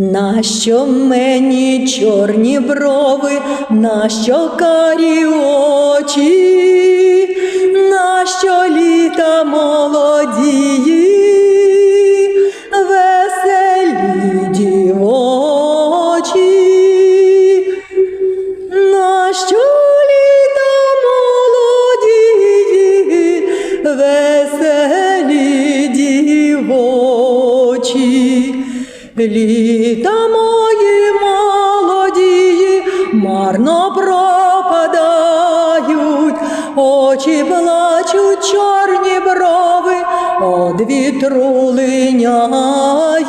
Нащо мені чорні брови, нащо карі очі, нащо літа молодії, веселі дівочі, нащо літа молодії, веселі дівочі. Літа мої молодії марно пропадають, очі плачуть, чорні брови, од вітру линяють.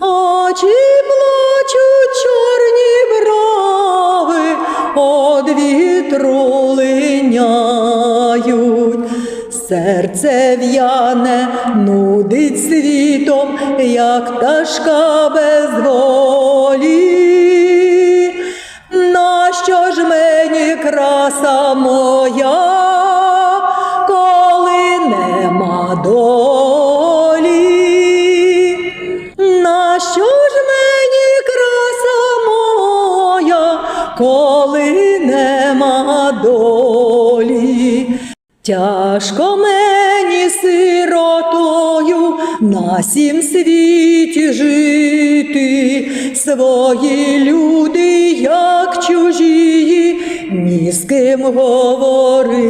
Очі плачуть, чорні брови, од вітру Серце в'яне нудить світом, як пташка без волі. Нащо ж мені краса моя, коли нема долі? Нащо ж мені краса моя, коли нема долі? Тяжко мені сиротою на сім світі жити, свої люди, як чужі, ні з ким говорити.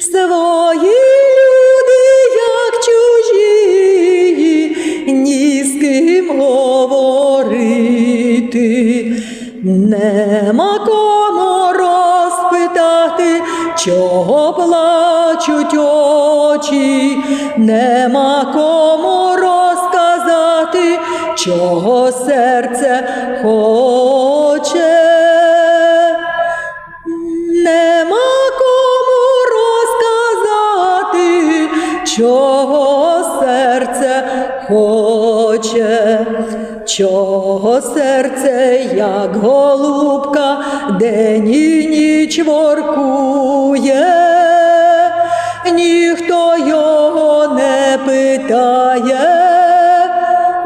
Свої люди, як чужі, ні з ким говорити. Розпитати, чого плачуть очі, нема кому розказати, чого серце хоче. Нема кому розказати, чого серце хоче, чого серце, як голубка, день і ніч воркує, ніхто його не питає,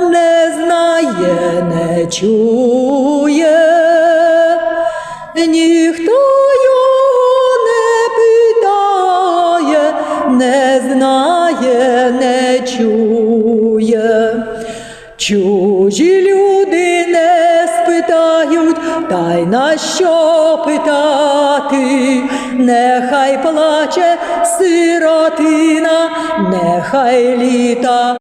не знає, не чує. Ніхто його не питає, не знає, не чує. Чужі люди не спитають, та й на що питати, нехай плаче сиротина, нехай літа